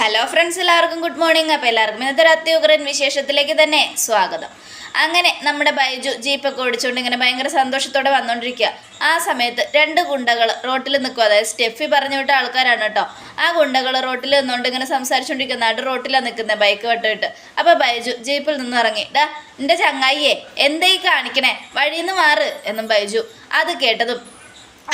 Hello friends എല്ലാവർക്കും good morning അപ്പോൾ എല്ലാവർക്കും ഇന്നത്തെ ഒരു അത്യുഗ്രൻ വിശേഷത്തിലേക്ക് തന്നെ സ്വാഗതം. അങ്ങനെ നമ്മുടെ ബൈജു ജീപ്പൊക്കെ ഓടിച്ചുകൊണ്ട് ഇങ്ങനെ ഭയങ്കര സന്തോഷത്തോടെ വന്നുകൊണ്ടിരിക്കുക ആ സമയത്ത് രണ്ട് ഗുണ്ടകൾ റോട്ടിൽ നിൽക്കുക അതായത് സ്റ്റെഫി പറഞ്ഞു വിട്ട ആൾക്കാരാണ് കേട്ടോ. ആ ഗുണ്ടകൾ റോട്ടിൽ നിന്നുകൊണ്ട് ഇങ്ങനെ സംസാരിച്ചുകൊണ്ടിരിക്കുന്ന നടു റോട്ടിലാണ് നിൽക്കുന്നത് ബൈക്ക് വിട്ടിട്ട്. അപ്പോൾ ബൈജു ജീപ്പിൽ നിന്ന് ഇറങ്ങി. ഡാ എന്റെ ചങ്ങായിയെ എന്തേ ഈ കാണിക്കണേ? വഴിയിൽ നിന്ന് മാറ് എന്നും ബൈജു അത് കേട്ടതും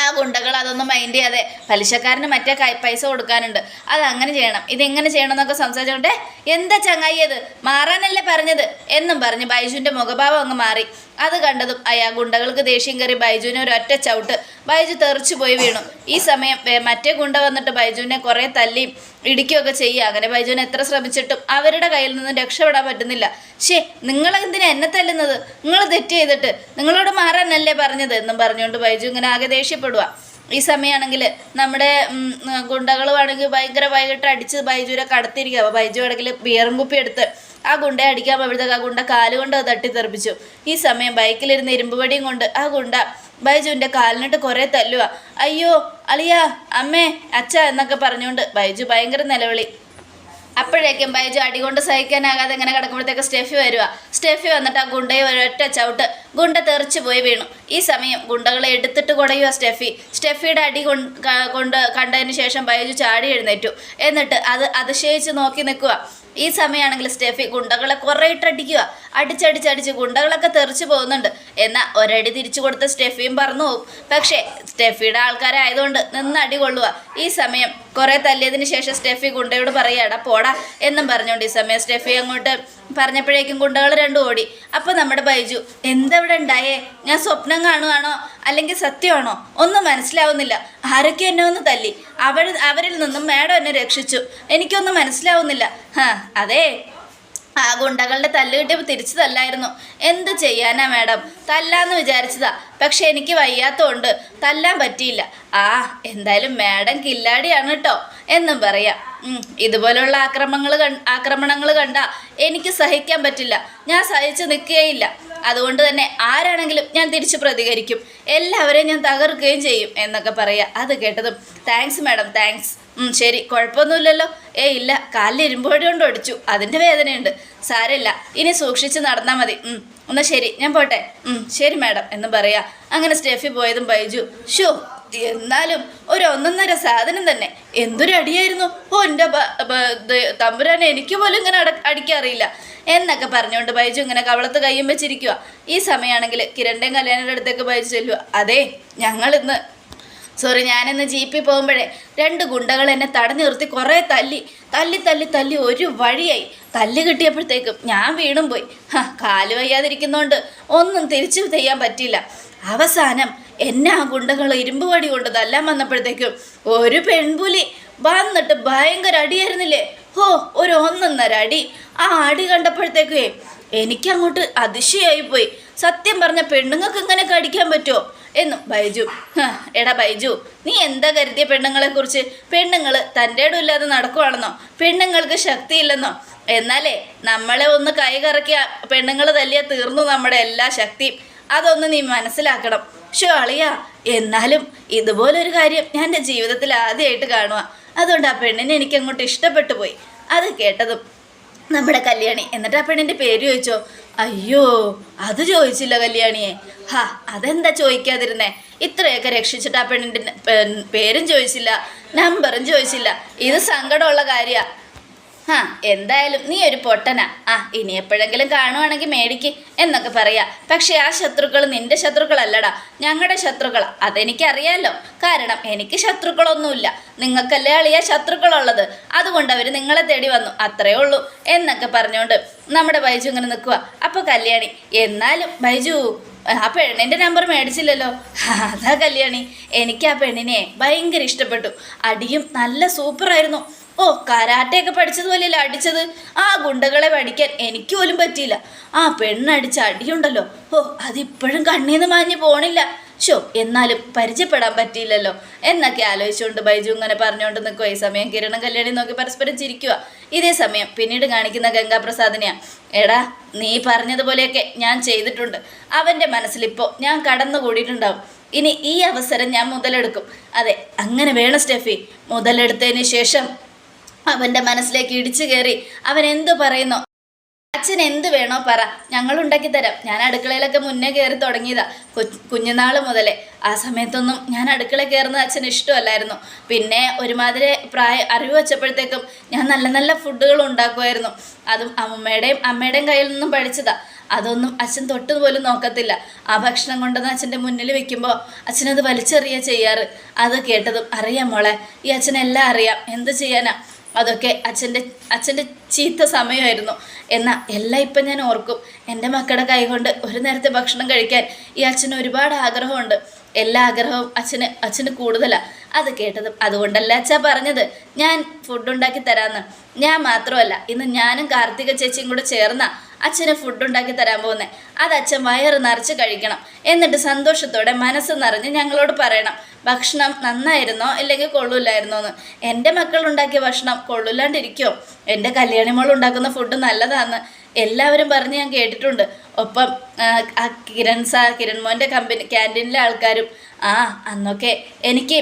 ആ ഗുണ്ടകൾ അതൊന്നും മൈൻഡ് ചെയ്യാതെ പലിശക്കാരന് മറ്റേ കൈ- പൈസ കൊടുക്കാനുണ്ട്. അത് അങ്ങനെ ചെയ്യണം. ഇതെങ്ങനെ ചെയ്യണം എന്നൊക്കെ സംസാരിച്ചോണ്ടേ എന്താ ചങ്ങായി അത് മാറാനല്ലേ പറഞ്ഞത്? എന്നും പറഞ്ഞ് ബൈജുവിന്റെ മുഖഭാവം അങ്ങ് മാറി. അത് കണ്ടതും അയാ ഗുണ്ടകൾക്ക് ദേഷ്യം കയറി ബൈജുവിനെ ഒരു ഒറ്റ ചവിട്ട്. ബൈജു തെറിച്ചു പോയി വീണു. ഈ സമയം മറ്റേ ഗുണ്ട വന്നിട്ട് ബൈജുവിനെ കുറേ തല്ലിയും ഇടിക്കുകയൊക്കെ ചെയ്യുക. അങ്ങനെ ബൈജുവിനെ എത്ര ശ്രമിച്ചിട്ടും അവരുടെ കയ്യിൽ നിന്ന് രക്ഷപ്പെടാൻ പറ്റുന്നില്ല. ഷേ നിങ്ങളെന്തിനാ എന്നെ തല്ലുന്നത്? നിങ്ങൾ തെറ്റ് ചെയ്തിട്ട് നിങ്ങളോട് മാറാനല്ലേ പറഞ്ഞത് എന്നും പറഞ്ഞുകൊണ്ട് ബൈജു ഇങ്ങനെ ആകെ ദേഷ്യപ്പെടുക ഈ സമയമാണെങ്കിൽ നമ്മുടെ ഗുണ്ടകൾ വേണമെങ്കിൽ ഭയങ്കര വൈകിട്ട് അടിച്ച് ബൈജുവിനെ കടത്തിയിരിക്കുക അപ്പോൾ ബൈജു ആണെങ്കിൽ ബിയറും കുപ്പി എടുത്ത് ആ ഗുണ്ടയെ അടിക്കാൻ പോയപ്പോഴത്തെ ആ ഗുണ്ട കാലുകൊണ്ട് തട്ടി തട്ടിത്തെറിപ്പിച്ചു. ഈ സമയം ബൈക്കിലിരുന്ന് ഇരുമ്പുപടിയും കൊണ്ട് ആ ഗുണ്ട ബൈജുവിന്റെ കാലിനിട്ട് കുറേ തല്ലുക. അയ്യോ അളിയ അമ്മേ അച്ഛ എന്നൊക്കെ പറഞ്ഞുകൊണ്ട് ബൈജു ഭയങ്കര നിലവിളി. അപ്പോഴേക്കും ബൈജു അടികൊണ്ട് സഹിക്കാനാകാതെ ഇങ്ങനെ കിടക്കുമ്പോഴത്തേക്ക് സ്റ്റെഫി വരിക സ്റ്റെഫി വന്നിട്ട് ആ ഗുണ്ടയെ ഒരൊറ്റ ചവിട്ട് ഗുണ്ട തെറിച്ച് പോയി വീണു. ഈ സമയം ഗുണ്ടകളെ എടുത്തിട്ട് കുടയുക സ്റ്റെഫി. സ്റ്റെഫിയുടെ അടി കൊണ്ട് കണ്ടതിന് ശേഷം ബൈജു ചാടി എഴുന്നേറ്റു. എന്നിട്ട് അത് അതിശയിച്ച് നോക്കി നിൽക്കുക ഈ സമയമാണെങ്കിൽ സ്റ്റെഫി ഗുണ്ടകളെ കുറേ ഇട്ടടിക്കുക. അടിച്ചടിച്ചടിച്ച് ഗുണ്ടകളൊക്കെ തെറിച്ച് പോകുന്നുണ്ട്. എന്നാൽ ഒരടി തിരിച്ചു കൊടുത്ത സ്റ്റെഫിയും പറഞ്ഞു പോകും. പക്ഷേ സ്റ്റെഫിയുടെ ആൾക്കാരായതുകൊണ്ട് നിന്ന് അടി കൊള്ളുക. ഈ സമയം കുറേ തല്ലിയതിന് ശേഷം സ്റ്റെഫി ഗുണ്ടയോട് പറയാടാ പോടാ എന്നും പറഞ്ഞുകൊണ്ട് ഈ സമയം സ്റ്റെഫി അങ്ങോട്ട് പറഞ്ഞപ്പോഴേക്കും ഗുണ്ടകൾ രണ്ടും ഓടി. അപ്പോൾ നമ്മുടെ ബൈജു എന്തവിടെ ഉണ്ടായേ? ഞാൻ സ്വപ്നം കാണുവാണോ? അല്ലെങ്കിൽ സത്യമാണോ? ഒന്നും മനസ്സിലാവുന്നില്ല. ആരൊക്കെ എന്നെ ഒന്ന് തല്ലി? അവർ അവരിൽ നിന്നും മാഡം എന്നെ രക്ഷിച്ചു. എനിക്കൊന്നും മനസ്സിലാവുന്നില്ല. ഹാ അതെ. ആ ഗുണ്ടകളുടെ തല്ല് കിട്ടിയപ്പോൾ തിരിച്ചു തല്ലായിരുന്നു എന്ത് ചെയ്യാനാ മാഡം? തല്ലാന്ന് വിചാരിച്ചതാ. പക്ഷെ എനിക്ക് വയ്യാത്തതുകൊണ്ട് തല്ലാൻ പറ്റിയില്ല. ആ എന്തായാലും മാഡം കില്ലാടിയാണ് കേട്ടോ എന്നും പറയാം. ഇതുപോലുള്ള ആക്രമണങ്ങൾ കൺ ആക്രമണങ്ങൾ കണ്ട എനിക്ക് സഹിക്കാൻ പറ്റില്ല. ഞാൻ സഹിച്ചു നിൽക്കുകയില്ല അതുകൊണ്ട് തന്നെ ആരാണെങ്കിലും ഞാൻ തിരിച്ചു പ്രതികരിക്കും. എല്ലാവരെയും ഞാൻ തകർക്കുകയും ചെയ്യും എന്നൊക്കെ പറയാം അത് കേട്ടതും താങ്ക്സ് മാഡം താങ്ക്സ് ശരി കുഴപ്പമൊന്നുമില്ലല്ലോ. ഏ ഇല്ല കാലിൽ ഇരുമ്പോഴി കൊണ്ട് ഒടിച്ചു. അതിന്റെ വേദനയുണ്ട്. സാരമില്ല ഇനി സൂക്ഷിച്ച് നടന്നാൽ മതി. എന്നാൽ ശരി ഞാൻ പോട്ടെ. ശരി മാഡം എന്ന് പറയാ അങ്ങനെ സ്റ്റെഫി പോയതും ബൈജു ഷോ എന്നാലും ഒരു ഒന്നൊന്നര സാധനം തന്നെ. എന്തൊരു അടിയായിരുന്നു? ഓ എന്റെ തമ്പുരാനെ എനിക്ക് പോലും ഇങ്ങനെ അട അടിക്കാറിയില്ല. എന്നൊക്കെ പറഞ്ഞുകൊണ്ട് ബൈജു ഇങ്ങനെ കവളത്ത് കയ്യും വെച്ചിരിക്കുക ഈ സമയമാണെങ്കിൽ കിരണ്ടൻ കല്യാണിയുടെ അടുത്തേക്ക് ബൈജു ചെല്ലുക അതെ ഞങ്ങളിന്ന് സോറി ഞാനിന്ന് ജീപ്പിൽ പോകുമ്പോഴേ രണ്ട് ഗുണ്ടകൾ എന്നെ തടഞ്ഞു നിർത്തി കുറേ തല്ലി തല്ലി തല്ലി തല്ലി ഒരു വഴിയായി. തല്ലി കിട്ടിയപ്പോഴത്തേക്കും ഞാൻ വീണും പോയി. കാൽ വയ്യാതിരിക്കുന്നതുകൊണ്ട് ഒന്നും തിരിച്ചു ചെയ്യാൻ പറ്റിയില്ല. അവസാനം എന്നെ ആ ഗുണ്ടകൾ ഇരുമ്പ് വടി കൊണ്ട് തല്ലാൻ വന്നപ്പോഴത്തേക്കും ഒരു പെൺപുലി വന്നിട്ട് ഭയങ്കര അടിയായിരുന്നില്ലേ? ഹോ ഒരു ഒന്നൊന്നര അടി. ആ അടി കണ്ടപ്പോഴത്തേക്കേ എനിക്കങ്ങോട്ട് അതിശയായി പോയി സത്യം പറഞ്ഞ പെണ്ണുങ്ങൾക്ക് ഇങ്ങനെയൊക്കെ അടിക്കാൻ പറ്റുമോ? എന്നും ബൈജു "ഹ, എടാ ബൈജു നീ എന്താ കരുതിയ പെണ്ണുങ്ങളെ കുറിച്ച് പെണ്ണുങ്ങൾ തന്റെ ഇല്ലാതെ നടക്കുവാണെന്നോ? പെണ്ണുങ്ങൾക്ക് ശക്തിയില്ലെന്നോ? എന്നാലേ നമ്മളെ ഒന്ന് കൈ കറക്കിയ പെണ്ണുങ്ങൾ തല്ലിയ തീർന്നു നമ്മുടെ എല്ലാ ശക്തിയും. അതൊന്ന് നീ മനസ്സിലാക്കണം. ഷോ അളിയ എന്നാലും ഇതുപോലൊരു കാര്യം ഞാൻ എന്റെ ജീവിതത്തിൽ ആദ്യമായിട്ട് കാണുക അതുകൊണ്ട് ആ പെണ്ണിനെ എനിക്ക് അങ്ങോട്ട് ഇഷ്ടപ്പെട്ടു പോയി. അത് കേട്ടതും നമ്മുടെ കല്യാണി. എന്നിട്ട് ആ പെണ്ണിന്റെ പേര് ചോദിച്ചോ? അയ്യോ അത് ചോദിച്ചില്ല കല്യാണിയെ. ഹാ അതെന്താ ചോദിക്കാതിരുന്നേ? ഇത്രയൊക്കെ രക്ഷിച്ചിട്ട് ആ പെണ്ണിന്റെ പേരും ചോദിച്ചില്ല നമ്പറും ചോദിച്ചില്ല. ഇത് സങ്കടമുള്ള കാര്യമാണ് ആ എന്തായാലും നീ ഒരു പൊട്ടനാ. ആ ഇനി എപ്പോഴെങ്കിലും കാണുവാണെങ്കിൽ മേടിക്ക് എന്നൊക്കെ പറയാ. പക്ഷേ ആ ശത്രുക്കൾ നിന്റെ ശത്രുക്കളല്ലടാ. ഞങ്ങളുടെ ശത്രുക്കളാ. അതെനിക്കറിയാലോ. കാരണം എനിക്ക് ശത്രുക്കളൊന്നുമില്ല. നിങ്ങൾക്കല്ലേ അളിയ ശത്രുക്കളുള്ളത്? അതുകൊണ്ട് അവർ നിങ്ങളെ തേടി വന്നു. അത്രേ ഉള്ളൂ എന്നൊക്കെ പറഞ്ഞുകൊണ്ട് നമ്മുടെ ബൈജു ഇങ്ങനെ നിൽക്കുക അപ്പോൾ കല്യാണി എന്നാലും ബൈജു ആ പെണ്ണിന്റെ നമ്പർ മേടിച്ചില്ലല്ലോ. അതാ കല്യാണി. എനിക്ക് ആ പെണ്ണിനെ ഭയങ്കര ഇഷ്ടപ്പെട്ടു. അടിയും നല്ല സൂപ്പറായിരുന്നു. ഓ കരാട്ടയൊക്കെ പഠിച്ചതുപോലെയല്ല അടിച്ചത്? ആ ഗുണ്ടകളെ പഠിക്കാൻ എനിക്ക് പോലും പറ്റിയില്ല. ആ പെണ്ണടിച്ച അടിയുണ്ടല്ലോ. ഓ അതിപ്പോഴും കണ്ണീന്ന് മാഞ്ഞു പോണില്ല. ഷോ എന്നാലും പരിചയപ്പെടാൻ പറ്റിയില്ലല്ലോ. എന്നൊക്കെ ആലോചിച്ചുകൊണ്ട് ബൈജു ഇങ്ങനെ പറഞ്ഞുകൊണ്ട് നിൽക്കുക ഈ സമയം കിരണം കല്യാണി നോക്കി പരസ്പരം ചിരിക്കുക ഇതേ സമയം പിന്നീട് കാണിക്കുന്ന ഗംഗാപ്രസാദിനെയാ. എടാ നീ പറഞ്ഞതുപോലെയൊക്കെ ഞാൻ ചെയ്തിട്ടുണ്ട്. അവന്റെ മനസ്സിലിപ്പോൾ ഞാൻ കടന്നുകൂടിയിട്ടുണ്ടാവും. ഇനി ഈ അവസരം ഞാൻ മുതലെടുക്കും. അതെ അങ്ങനെ വേണം സ്റ്റെഫി. മുതലെടുത്തതിന് ശേഷം അവന്റെ മനസ്സിലേക്ക് ഇടിച്ചു കയറി അവൻ എന്തു പറയുന്നു? അച്ഛൻ എന്ത് വേണോ പറ. ഞങ്ങൾ ഉണ്ടാക്കി തരാം. ഞാൻ അടുക്കളയിലൊക്കെ മുന്നേ കയറി തുടങ്ങിയതാ. കുഞ്ഞുനാൾ മുതലേ. ആ സമയത്തൊന്നും ഞാൻ അടുക്കള കയറുന്നത് അച്ഛന് ഇഷ്ടമല്ലായിരുന്നു. പിന്നെ ഒരുമാതിരി പ്രായ അറിവ് വെച്ചപ്പോഴത്തേക്കും ഞാൻ നല്ല നല്ല ഫുഡുകൾ ഉണ്ടാക്കുമായിരുന്നു. അതും അമ്മയുടെയും അമ്മയുടെയും കയ്യിൽ നിന്നും പഠിച്ചതാ. അതൊന്നും അച്ഛൻ തൊട്ട് പോലും നോക്കത്തില്ല. ആ ഭക്ഷണം കൊണ്ടുവന്ന് അച്ഛന്റെ മുന്നിൽ വെക്കുമ്പോൾ അച്ഛനത് വലിച്ചെറിയ ചെയ്യാറ്. അത് കേട്ടതും അറിയാം മോളെ. ഈ അച്ഛനെല്ലാം അറിയാം. എന്ത് ചെയ്യാനാ? അതൊക്കെ അച്ഛന്റെ അച്ഛന്റെ ചീത്ത സമയമായിരുന്നു. എന്നാൽ എല്ലാം ഇപ്പം ഞാൻ ഓർക്കും. എന്റെ മക്കളുടെ കൈകൊണ്ട് ഒരു നേരത്തെ ഭക്ഷണം കഴിക്കാൻ ഈ അച്ഛന് ഒരുപാട് ആഗ്രഹമുണ്ട്. എല്ലാ ആഗ്രഹവും അച്ഛന് അച്ഛന് കൂടുതലാണ് അത് കേട്ടത് അതുകൊണ്ടല്ല അച്ഛാ പറഞ്ഞത്. ഞാൻ ഫുഡ് ഉണ്ടാക്കി തരാമെന്ന് ഞാൻ മാത്രമല്ല ഇന്ന് ഞാനും കാർത്തിക ചേച്ചിയും കൂടെ ചേർന്ന അച്ഛന് ഫുഡ് ഉണ്ടാക്കി തരാൻ പോകുന്നത് അത് അച്ഛൻ വയറ് നിറച്ച് കഴിക്കണം. എന്നിട്ട് സന്തോഷത്തോടെ മനസ്സ് നിറഞ്ഞ് ഞങ്ങളോട് പറയണം ഭക്ഷണം നന്നായിരുന്നോ? ഇല്ലെങ്കിൽ കൊള്ളൂലായിരുന്നോ എന്ന് എന്റെ മക്കൾ ഉണ്ടാക്കിയ ഭക്ഷണം കൊള്ളൂലാണ്ടിരിക്കുമോ എന്റെ കല്യാണി മോൾ ഉണ്ടാക്കുന്ന ഫുഡ് നല്ലതാന്ന്. എല്ലാവരും പറഞ്ഞ് ഞാൻ കേട്ടിട്ടുണ്ട്. ഒപ്പം കിരൺ സാ കിരൺ മോന്റെ കമ്പനി ക്യാന്റീനിലെ ആൾക്കാരും ആ അന്നൊക്കെ എനിക്ക്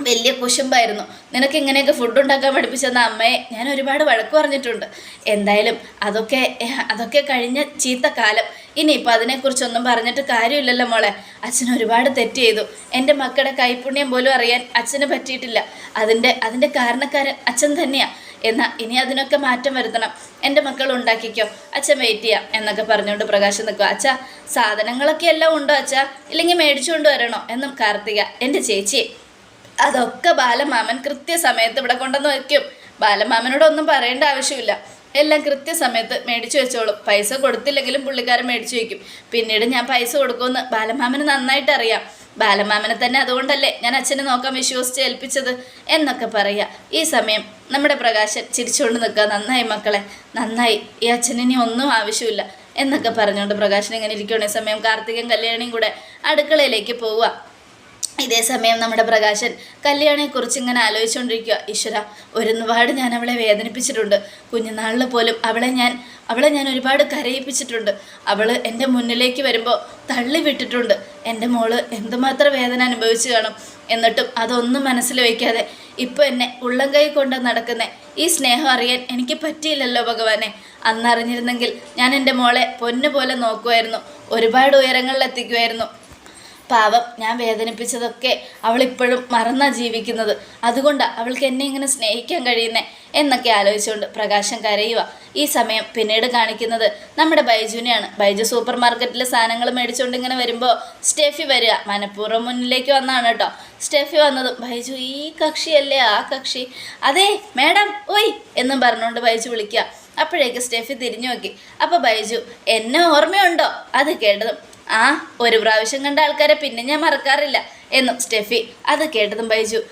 വലിയ കുശുമ്പായിരുന്നു. നിനക്ക് ഇങ്ങനെയൊക്കെ ഫുഡ് ഉണ്ടാക്കാൻ പഠിപ്പിച്ചെന്ന അമ്മയെ ഞാൻ ഒരുപാട് വഴക്ക് പറഞ്ഞിട്ടുണ്ട്. എന്തായാലും അതൊക്കെ അതൊക്കെ കഴിഞ്ഞ ചീത്ത കാലം. ഇനിയിപ്പോൾ അതിനെക്കുറിച്ചൊന്നും പറഞ്ഞിട്ട് കാര്യമില്ലല്ലോ മോളെ. അച്ഛൻ ഒരുപാട് തെറ്റ് ചെയ്തു. എന്റെ മക്കളുടെ കൈപുണ്യം പോലും അറിയാൻ അച്ഛന് പറ്റിയിട്ടില്ല. അതിന്റെ അതിന്റെ കാരണക്കാരൻ അച്ഛൻ തന്നെയാണ് എന്നാൽ ഇനി അതിനൊക്കെ മാറ്റം വരുത്തണം. എന്റെ മക്കൾ ഉണ്ടാക്കിക്കോ. അച്ഛൻ വെയിറ്റ് ചെയ്യാം എന്നൊക്കെ പറഞ്ഞുകൊണ്ട് പ്രകാശം നിൽക്കുക. അച്ഛാ സാധനങ്ങളൊക്കെ എല്ലാം ഉണ്ടോ അച്ഛാ? ഇല്ലെങ്കിൽ മേടിച്ചുകൊണ്ട് വരണോ? എന്നും കാർത്തിക എന്റെ ചേച്ചി അതൊക്കെ ബാലമാമൻ കൃത്യസമയത്ത് ഇവിടെ കൊണ്ടുവന്ന് വയ്ക്കും. ബാലമാമനോടൊന്നും പറയേണ്ട ആവശ്യമില്ല. എല്ലാം കൃത്യസമയത്ത് മേടിച്ചു വെച്ചോളും. പൈസ കൊടുത്തില്ലെങ്കിലും പുള്ളിക്കാരൻ മേടിച്ചു വയ്ക്കും. പിന്നീട് ഞാൻ പൈസ കൊടുക്കുമെന്ന് ബാലമാമന് നന്നായിട്ട് അറിയാം. ബാലമാമനെ തന്നെ അതുകൊണ്ടല്ലേ ഞാൻ അച്ഛനെ നോക്കാൻ വിശ്വസിച്ച് ഏൽപ്പിച്ചത് എന്നൊക്കെ പറയുക ഈ സമയം നമ്മുടെ പ്രകാശൻ ചിരിച്ചുകൊണ്ട് നിൽക്കുക നന്നായി മക്കളെ നന്നായി. ഈ അച്ഛനിനി ഒന്നും ആവശ്യമില്ല എന്നൊക്കെ പറഞ്ഞുകൊണ്ട് പ്രകാശൻ ഇങ്ങനെ ഇരിക്കുകയാണ് ഈ സമയം കാർത്തികൻ കല്യാണിയും കൂടെ അടുക്കളയിലേക്ക് പോവുക. ഇതേ സമയം നമ്മുടെ പ്രകാശൻ കല്യാണിയെക്കുറിച്ച് ഇങ്ങനെ ആലോചിച്ചുകൊണ്ടിരിക്കുക ഈശ്വര ഒരുപാട് ഞാൻ അവളെ വേദനിപ്പിച്ചിട്ടുണ്ട്. കുഞ്ഞുനാളിൽ പോലും അവളെ ഞാൻ അവളെ ഞാൻ ഒരുപാട് കരയിപ്പിച്ചിട്ടുണ്ട്. അവൾ എന്റെ മുന്നിലേക്ക് വരുമ്പോൾ തള്ളി വിട്ടിട്ടുണ്ട്. എന്റെ മോൾ എന്തുമാത്രം വേദന അനുഭവിച്ചു കാണും. എന്നിട്ടും അതൊന്നും മനസ്സിൽ വയ്ക്കാതെ ഇപ്പോൾ എന്നെ ഉള്ളം കൈ കൊണ്ട് നടക്കുന്ന ഈ സ്നേഹം അറിയാൻ എനിക്ക് പറ്റിയില്ലല്ലോ ഭഗവാനെ. അന്നറിഞ്ഞിരുന്നെങ്കിൽ ഞാൻ എന്റെ മോളെ പൊന്നുപോലെ നോക്കുമായിരുന്നു ഒരുപാട് ഉയരങ്ങളിൽ എത്തിക്കുമായിരുന്നു പാവം ഞാൻ വേദനിപ്പിച്ചതൊക്കെ അവൾ ഇപ്പോഴും മറന്നാ ജീവിക്കുന്നത്. അതുകൊണ്ടാണ് അവൾക്ക് എന്നെ ഇങ്ങനെ സ്നേഹിക്കാൻ കഴിയുന്നേ എന്നൊക്കെ ആലോചിച്ചുകൊണ്ട് പ്രകാശം കരയുക. ഈ സമയം പിന്നീട് കാണിക്കുന്നത് നമ്മുടെ ബൈജുവിനെയാണ്. ബൈജു സൂപ്പർ മാർക്കറ്റിലെ സാധനങ്ങൾ മേടിച്ചുകൊണ്ട് ഇങ്ങനെ വരുമ്പോൾ സ്റ്റെഫി വരിക. മനഃപൂർവം മുന്നിലേക്ക് വന്നാണ് കേട്ടോ. സ്റ്റെഫി വന്നതും ബൈജു ഈ കക്ഷിയല്ലേ ആ കക്ഷി? അതെ മേഡം ഓയ് എന്നും പറഞ്ഞുകൊണ്ട് ബൈജു വിളിക്കുക. അപ്പോഴേക്ക് സ്റ്റെഫി തിരിഞ്ഞു നോക്കി. അപ്പോൾ ബൈജു എന്നെ ഓർമ്മയുണ്ടോ? അത് കേട്ടതും ആ ഒരു പ്രാവശ്യം കണ്ട ആൾക്കാരെ പിന്നെ ഞാൻ മറക്കാറില്ല. എന്നും സ്റ്റെഫി അത് കേട്ടതും ബൈജു.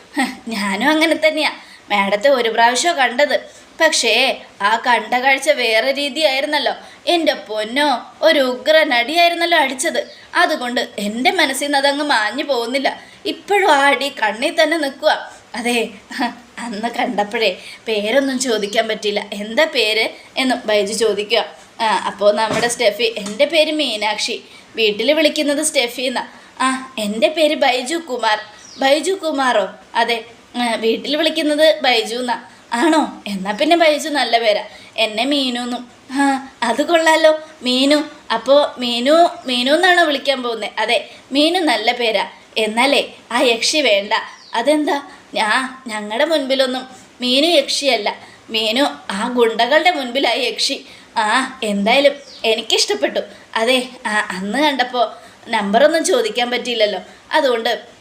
ഞാനും അങ്ങനെ തന്നെയാ. മാഡത്തെ ഒരു പ്രാവശ്യമോ കണ്ടത്. പക്ഷേ ആ കണ്ട കാഴ്ച വേറെ രീതിയായിരുന്നല്ലോ. എന്റെ പൊന്നോ ഒരു ഉഗ്ര നടിയായിരുന്നല്ലോ അടിച്ചത്. അതുകൊണ്ട് എന്റെ മനസ്സിൽ നിന്ന് അതങ്ങ് മാഞ്ഞു പോകുന്നില്ല. ഇപ്പോഴും ആ അടി കണ്ണിൽ തന്നെ നിൽക്കുക. അതെ അന്ന് കണ്ടപ്പോഴേ പേരൊന്നും ചോദിക്കാൻ പറ്റില്ല എന്താ പേര്? എന്നും ബൈജു ചോദിക്കുക. ആ അപ്പോൾ നമ്മുടെ സ്റ്റെഫി എന്റെ പേര് മീനാക്ഷി. വീട്ടിൽ വിളിക്കുന്നത് സ്റ്റെഫി എന്നാ. ആ എന്റെ പേര് ബൈജു കുമാർ. ബൈജു കുമാറോ? അതെ. വീട്ടിൽ വിളിക്കുന്നത് ബൈജു എന്നാ. ആണോ? എന്നാൽ പിന്നെ ബൈജു നല്ല പേരാ. എന്നെ മീനു എന്നും. ആ അത് കൊള്ളാലോ. മീനു. അപ്പോൾ മീനു മീനു എന്നാണോ വിളിക്കാൻ പോകുന്നത് അതെ മീനു നല്ല പേരാ. എന്നാലേ ആ യക്ഷി വേണ്ട. അതെന്താ? ഞാ ഞങ്ങളുടെ മുൻപിലൊന്നും മീനു യക്ഷിയല്ല. മീനു ആ ഗുണ്ടകളുടെ മുൻപിലായി യക്ഷി. ആ എന്തായാലും എനിക്കിഷ്ടപ്പെട്ടു. അതെ അന്ന് കണ്ടപ്പോൾ നമ്പറൊന്നും ചോദിക്കാൻ പറ്റിയില്ലല്ലോ. അതുകൊണ്ട്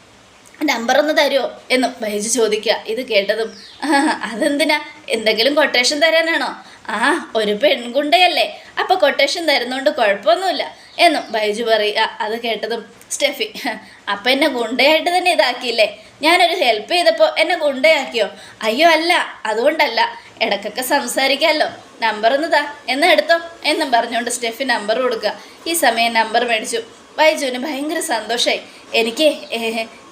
നമ്പറൊന്ന് തരുമോ എന്ന് ബൈജു ചോദിക്കുക. ഇത് കേട്ടതും "ആ, അതെന്തിനാ? എന്തെങ്കിലും കൊട്ടേഷൻ തരാനാണോ? ആ ഒരു പെൺകുണ്ടയല്ലേ. അപ്പോൾ കൊട്ടേഷൻ തരുന്നതുകൊണ്ട് കുഴപ്പമൊന്നുമില്ല എന്നും ബൈജു പറയുക അത് കേട്ടതും സ്റ്റെഫി അപ്പം എന്നെ ഗുണ്ടയായിട്ട് തന്നെ ഇതാക്കിയില്ലേ? ഞാനൊരു ഹെൽപ്പ് ചെയ്തപ്പോൾ എന്നെ ഗുണ്ടയാക്കിയോ? അയ്യോ അല്ല അതുകൊണ്ടല്ല. ഇടയ്ക്കൊക്കെ സംസാരിക്കാമല്ലോ നമ്പർ ഒന്ന് താ എന്നാ എടുത്തോ എന്നും പറഞ്ഞുകൊണ്ട് സ്റ്റെഫി നമ്പർ കൊടുക്കുക. ഈ സമയം നമ്പർ മേടിച്ചു. ബൈജുവിന് ഭയങ്കര സന്തോഷമായി എനിക്ക്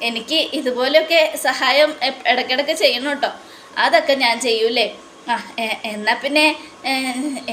എനിക്ക് ഇതുപോലെയൊക്കെ സഹായം ഇടയ്ക്കിടയ്ക്ക് ചെയ്യണം കേട്ടോ. അതൊക്കെ ഞാൻ ചെയ്യൂലേ ആ എന്നാൽ പിന്നെ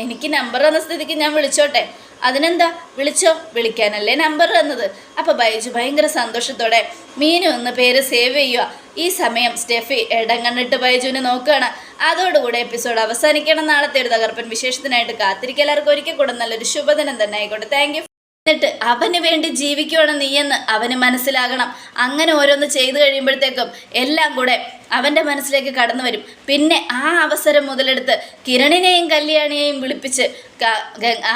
എനിക്ക് നമ്പർ തന്ന സ്ഥിതിക്ക് ഞാൻ വിളിച്ചോട്ടെ. അതിനെന്താ? വിളിച്ചോ? വിളിക്കാനല്ലേ നമ്പർ തന്നത്. അപ്പോൾ ബൈജു ഭയങ്കര സന്തോഷത്തോടെ മീനു എന്ന പേര് സേവ് ചെയ്യുക ഈ സമയം സ്റ്റെഫി ഇടം കണ്ടിട്ട് ബൈജുവിനെ നോക്കുകയാണ് അതോടുകൂടെ എപ്പിസോഡ് അവസാനിക്കണം. നാളത്തെ ഒരു തകർപ്പൻ വിശേഷത്തിനായിട്ട് കാത്തിരിക്കുക. എല്ലാവർക്കും ഒരിക്കൽ കൂടെ നല്ലൊരു ശുഭദിനം തന്നെ ആയിക്കോട്ടെ. താങ്ക് എന്നിട്ട് അവന് വേണ്ടി ജീവിക്കുവാണ് നീയെന്ന് അവന് മനസ്സിലാകണം. അങ്ങനെ ഓരോന്ന് ചെയ്തു കഴിയുമ്പോഴത്തേക്കും എല്ലാം കൂടെ അവന്റെ മനസ്സിലേക്ക് കടന്നു വരും. പിന്നെ ആ അവസരം മുതലെടുത്ത് കിരണിനെയും കല്യാണിയെയും വിളിപ്പിച്ച്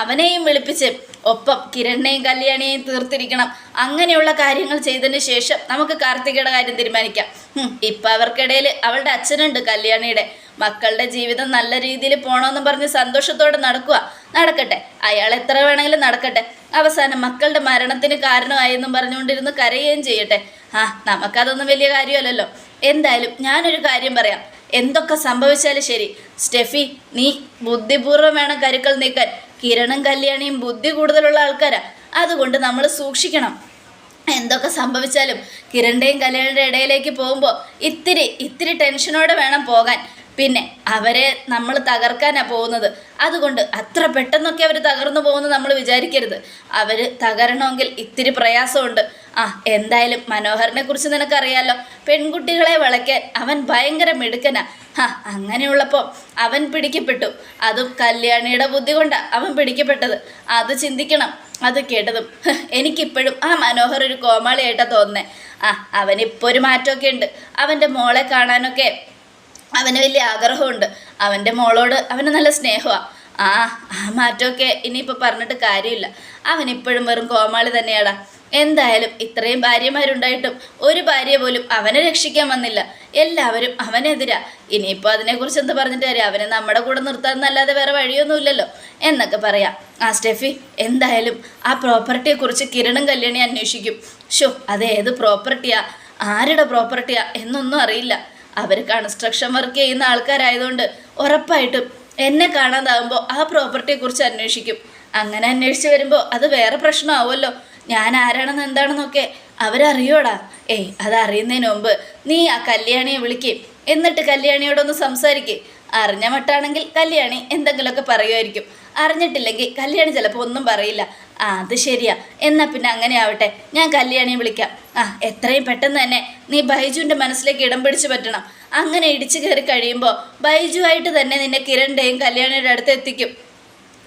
അവനെയും വിളിപ്പിച്ച് ഒപ്പം കിരണിനെയും കല്യാണിയെയും തീർത്തിരിക്കണം. അങ്ങനെയുള്ള കാര്യങ്ങൾ ചെയ്തതിന് ശേഷം നമുക്ക് കാർത്തികയുടെ കാര്യം തീരുമാനിക്കാം. ഇപ്പം അവർക്കിടയിൽ അവളുടെ അച്ഛനുണ്ട് കല്യാണിയുടെ. മക്കളുടെ ജീവിതം നല്ല രീതിയിൽ പോകണമെന്ന് പറഞ്ഞ് സന്തോഷത്തോടെ നടക്കുക നടക്കട്ടെ. അയാൾ എത്ര വേണമെങ്കിലും നടക്കട്ടെ. അവസാനം മക്കളുടെ മരണത്തിന് കാരണമായെന്നും പറഞ്ഞുകൊണ്ടിരുന്ന് കരയുകയും ചെയ്യട്ടെ. ആ നമുക്കതൊന്നും വലിയ കാര്യമല്ലല്ലോ. എന്തായാലും ഞാനൊരു കാര്യം പറയാം. എന്തൊക്കെ സംഭവിച്ചാലും ശരി. സ്റ്റെഫി നീ ബുദ്ധിപൂർവം വേണം കരുക്കൾ നീക്കാൻ. കിരണും കല്യാണിയും ബുദ്ധി കൂടുതലുള്ള ആൾക്കാരാ. അതുകൊണ്ട് നമ്മൾ സൂക്ഷിക്കണം. എന്തൊക്കെ സംഭവിച്ചാലും കിരണിന്റെയും കല്യാണിയുടെ ഇടയിലേക്ക് പോകുമ്പോൾ ഇത്തിരി ഇത്തിരി ടെൻഷനോടെ വേണം പോകാൻ. പിന്നെ അവരെ നമ്മൾ തകർക്കാനാണ് പോകുന്നത്. അതുകൊണ്ട് അത്ര പെട്ടെന്നൊക്കെ അവർ തകർന്നു പോകുന്നു നമ്മൾ വിചാരിക്കരുത്. അവർ തകരണമെങ്കിൽ ഇത്തിരി പ്രയാസമുണ്ട്. ആ എന്തായാലും മനോഹറിനെ കുറിച്ച് നിനക്കറിയാലോ. പെൺകുട്ടികളെ വളയ്ക്കാൻ അവൻ ഭയങ്കര മിടുക്കനാ. ഹാ അങ്ങനെയുള്ളപ്പോൾ അവൻ പിടിക്കപ്പെട്ടു. അതും കല്യാണിയുടെ ബുദ്ധി കൊണ്ടാണ് അവൻ പിടിക്കപ്പെട്ടത്. അത് ചിന്തിക്കണം. അത് കേട്ടതും എനിക്കിപ്പോഴും ആ മനോഹർ ഒരു കോമാളിയായിട്ടാണ് തോന്നുന്നത് ആ അവനിപ്പോൾ ഒരു മാറ്റമൊക്കെ ഉണ്ട് അവന്റെ മോളെ കാണാനൊക്കെ അവന് വലിയ ആഗ്രഹമുണ്ട്. അവന്റെ മോളോട് അവന് നല്ല സ്നേഹമാണ് ആ ആ മാറ്റമൊക്കെ ഇനിയിപ്പോൾ പറഞ്ഞിട്ട് കാര്യമില്ല. അവൻ ഇപ്പോഴും വെറും കോമാളി തന്നെയാടാ. എന്തായാലും ഇത്രയും ഭാര്യമാരുണ്ടായിട്ടും ഒരു ഭാര്യ പോലും അവനെ രക്ഷിക്കാൻ വന്നില്ല. എല്ലാവരും അവനെതിരാ. ഇനിയിപ്പോൾ അതിനെക്കുറിച്ച് എന്ത് പറഞ്ഞിട്ട് കാര്യം? അവനെ നമ്മുടെ കൂടെ നിർത്താമെന്നല്ലാതെ വേറെ വഴിയൊന്നുമില്ലല്ലോ. എന്നൊക്കെ പറയാം. ആ സ്റ്റെഫി എന്തായാലും ആ പ്രോപ്പർട്ടിയെക്കുറിച്ച് കിരണും കല്യാണി അന്വേഷിക്കും. ഷോ അത് ഏത് പ്രോപ്പർട്ടിയാ? ആരുടെ പ്രോപ്പർട്ടിയാ? എന്നൊന്നും അറിയില്ല. അവർ കൺസ്ട്രക്ഷൻ വർക്ക് ചെയ്യുന്ന ആൾക്കാരായതുകൊണ്ട് ഉറപ്പായിട്ടും എന്നെ കാണാതാകുമ്പോൾ ആ പ്രോപ്പർട്ടിയെക്കുറിച്ച് അന്വേഷിക്കും. അങ്ങനെ അന്വേഷിച്ച് വരുമ്പോൾ അത് വേറെ പ്രശ്നമാവുമല്ലോ. ഞാൻ ആരാണെന്ന് എന്താണെന്നൊക്കെ അവരറിയോടാ. ഏയ് അതറിയുന്നതിന് മുമ്പ് നീ ആ കല്യാണിയെ വിളിക്കേ. എന്നിട്ട് കല്യാണിയോടൊന്ന് സംസാരിക്കേ. അറിഞ്ഞ മട്ടാണെങ്കിൽ കല്യാണി എന്തെങ്കിലുമൊക്കെ പറയുമായിരിക്കും. അറിഞ്ഞിട്ടില്ലെങ്കിൽ കല്യാണി ചിലപ്പോൾ ഒന്നും പറയില്ല. ആ അത് ശരിയാ. എന്നാൽ പിന്നെ അങ്ങനെ ആവട്ടെ. ഞാൻ കല്യാണിയെ വിളിക്കാം. ആ എത്രയും പെട്ടെന്ന് തന്നെ നീ ബൈജുവിന്റെ മനസ്സിലേക്ക് ഇടം പിടിച്ചു പറ്റണം. അങ്ങനെ ഇടിച്ചു കയറി കഴിയുമ്പോൾ ബൈജുവായിട്ട് തന്നെ നിന്നെ കിരണിന്റെയും കല്യാണിയുടെ അടുത്ത് എത്തിക്കും.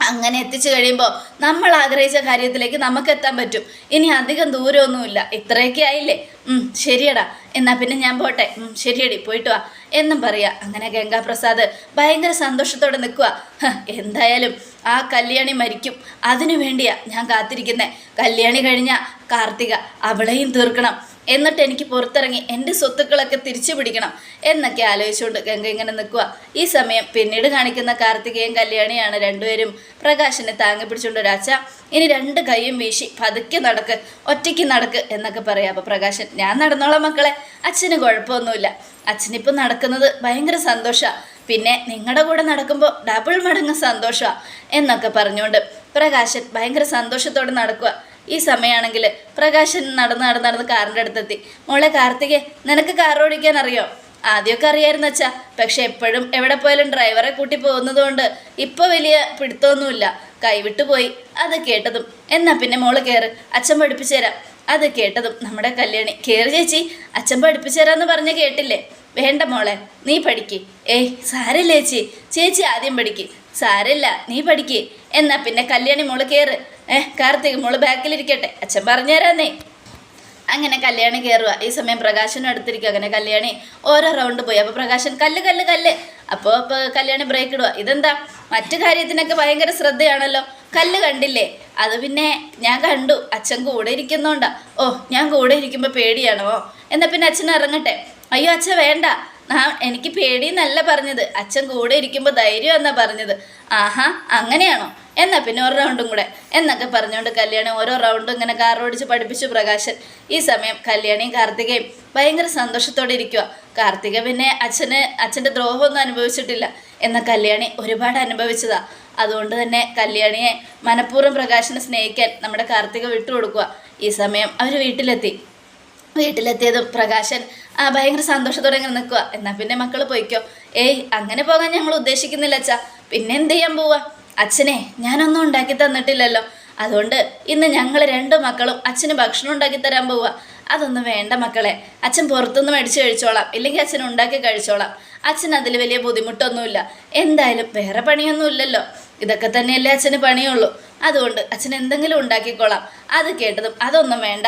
അങ്ങനെ എത്തിച്ചു കഴിയുമ്പോൾ നമ്മൾ ആഗ്രഹിച്ച കാര്യത്തിലേക്ക് നമുക്ക് എത്താൻ പറ്റും. ഇനി അധികം ദൂരമൊന്നുമില്ല. ഇത്രയൊക്കെ ആയില്ലേ? ശരിയടാ. എന്നാ പിന്നെ ഞാൻ പോട്ടെ. ശരിയടി. പോയിട്ട് വാ. എന്നും പറയാ. അങ്ങനെ ഗംഗാപ്രസാദ് ഭയങ്കര സന്തോഷത്തോടെ നിൽക്കുക എന്തായാലും ആ കല്യാണി മരിക്കും. അതിനു വേണ്ടിയാ ഞാൻ കാത്തിരിക്കുന്നത് കല്യാണി കഴിഞ്ഞ കാർത്തിക അവളെയും തീർക്കണം. എന്നിട്ട് എനിക്ക് പുറത്തിറങ്ങി എന്റെ സ്വത്തുക്കളൊക്കെ തിരിച്ചു പിടിക്കണം എന്നൊക്കെ ആലോചിച്ചുകൊണ്ട് ഗംഗ ഇങ്ങനെ നിൽക്കുക. ഈ സമയം പിന്നീട് കാണിക്കുന്ന കാർത്തികയും കല്യാണിയാണ് രണ്ടുപേരും പ്രകാശിനെ താങ്ങി പിടിച്ചുകൊണ്ട് ഒരാച്ച ഇനി രണ്ട് കൈയും വീശി പതുക്കെ നടക്ക് ഒറ്റയ്ക്ക് നടക്ക് എന്നൊക്കെ പറയാം. അപ്പോൾ പ്രകാശൻ ഞാൻ നടന്നോളാം മക്കളെ അച്ഛന് കുഴപ്പമൊന്നുമില്ല. അച്ഛനിപ്പോൾ നടക്കുന്നത് ഭയങ്കര സന്തോഷമാണ് പിന്നെ നിങ്ങളുടെ കൂടെ നടക്കുമ്പോൾ ഡബിൾ മടങ്ങ് സന്തോഷമാണ് എന്നൊക്കെ പറഞ്ഞുകൊണ്ട് പ്രകാശൻ ഭയങ്കര സന്തോഷത്തോടെ നടക്കുക. ഈ സമയമാണെങ്കിൽ പ്രകാശൻ നടന്ന് നടന്ന് നടന്ന് കാറിന്റെ അടുത്തെത്തി. മോളെ കാർത്തികെ നിനക്ക് കാർ ഓടിക്കാൻ അറിയോ? ആദ്യമൊക്കെ അറിയായിരുന്നു അച്ഛാ. പക്ഷെ എപ്പോഴും എവിടെ പോയാലും ഡ്രൈവറെ കൂട്ടി പോകുന്നതുകൊണ്ട് ഇപ്പോൾ വലിയ പിടുത്തമൊന്നുമില്ല. കൈവിട്ടു പോയി. അത് കേട്ടതും. എന്നാ പിന്നെ മോൾ കയറ് അച്ഛൻ പഠിപ്പിച്ചു തരാം. അത് കേട്ടതും നമ്മുടെ കല്യാണി. കയറി ചേച്ചി അച്ഛൻ പഠിപ്പിച്ചു തരാമെന്ന് പറഞ്ഞ് കേട്ടില്ലേ? വേണ്ട മോളെ നീ പഠിക്ക്. ഏയ് സാരല്ല ചേച്ചി? ചേച്ചി ആദ്യം പഠിക്ക്. സാരല്ല നീ പഠിക്ക്. എന്നാ പിന്നെ കല്യാണി മോൾ കയറ് ഏഹ് കാർത്തിക് മോൾ ബാക്കിലിരിക്കട്ടെ. അച്ഛൻ പറഞ്ഞുതരാന്നേ. അങ്ങനെ കല്യാണി കയറുക ഈ സമയം പ്രകാശനും അടുത്തിരിക്കുക അങ്ങനെ കല്യാണി ഓരോ റൗണ്ട് പോയി. അപ്പോൾ പ്രകാശൻ കല്ല് കല്ല് കല്ല്. അപ്പോൾ കല്യാണി ബ്രേക്ക് ഇടുക ഇതെന്താ? മറ്റു കാര്യത്തിനൊക്കെ ഭയങ്കര ശ്രദ്ധയാണല്ലോ. കല്ല് കണ്ടില്ലേ? അത് പിന്നെ ഞാൻ കണ്ടു. അച്ഛൻ കൂടെ ഇരിക്കുന്നോണ്ടാ. ഓ ഞാൻ കൂടെ ഇരിക്കുമ്പോൾ പേടിയാണോ? എന്നാൽ പിന്നെ അച്ഛൻ ഇറങ്ങട്ടെ. അയ്യോ അച്ഛ വേണ്ട. എനിക്ക് പേടിയെന്നല്ല പറഞ്ഞത്. അച്ഛൻ കൂടെ ഇരിക്കുമ്പോൾ ധൈര്യം എന്നാ പറഞ്ഞത്. ആഹാ അങ്ങനെയാണോ? എന്നാ പിന്നെ ഒരു റൗണ്ടും കൂടെ. എന്നൊക്കെ പറഞ്ഞുകൊണ്ട് കല്യാണി ഓരോ റൗണ്ടും ഇങ്ങനെ കാർ ഓടിച്ച് പഠിപ്പിച്ചു പ്രകാശൻ. ഈ സമയം കല്യാണിയും കാർത്തികയും ഭയങ്കര സന്തോഷത്തോടെ ഇരിക്കുക കാർത്തിക പിന്നെ അച്ഛന് അച്ഛന്റെ ദ്രോഹമൊന്നും അനുഭവിച്ചിട്ടില്ല. എന്ന കല്യാണി ഒരുപാട് അനുഭവിച്ചതാ. അതുകൊണ്ട് തന്നെ കല്യാണിയെ മനഃപൂർവം പ്രകാശനെ സ്നേഹിക്കാൻ നമ്മുടെ കാർത്തിക വിട്ടുകൊടുക്കുക ഈ സമയം അവർ വീട്ടിലെത്തി. വീട്ടിലെത്തിയതും പ്രകാശൻ ഭയങ്കര സന്തോഷത്തോടെ ഇങ്ങനെ നിൽക്കുക എന്നാൽ പിന്നെ മക്കൾ പോയിക്കോ. ഏയ് അങ്ങനെ പോകാൻ ഞങ്ങൾ ഉദ്ദേശിക്കുന്നില്ല അച്ഛാ. പിന്നെ എന്ത് ചെയ്യാൻ പോവാ? അച്ഛനെ ഞാനൊന്നും ഉണ്ടാക്കി തന്നിട്ടില്ലല്ലോ. അതുകൊണ്ട് ഇന്ന് ഞങ്ങൾ രണ്ട് മക്കളും അച്ഛന് ഭക്ഷണം ഉണ്ടാക്കി തരാൻ പോവുക അതൊന്നും വേണ്ട മക്കളെ. അച്ഛൻ പുറത്തുനിന്ന് മേടിച്ച് കഴിച്ചോളാം. ഇല്ലെങ്കിൽ അച്ഛൻ ഉണ്ടാക്കി കഴിച്ചോളാം. അച്ഛൻ അതിൽ വലിയ ബുദ്ധിമുട്ടൊന്നുമില്ല. എന്തായാലും വേറെ പണിയൊന്നുമില്ലല്ലോ. ഇതൊക്കെ തന്നെയല്ലേ അച്ഛന് പണിയുള്ളൂ. അതുകൊണ്ട് അച്ഛൻ എന്തെങ്കിലും ഉണ്ടാക്കിക്കോളാം. അത് കേട്ടതും അതൊന്നും വേണ്ട.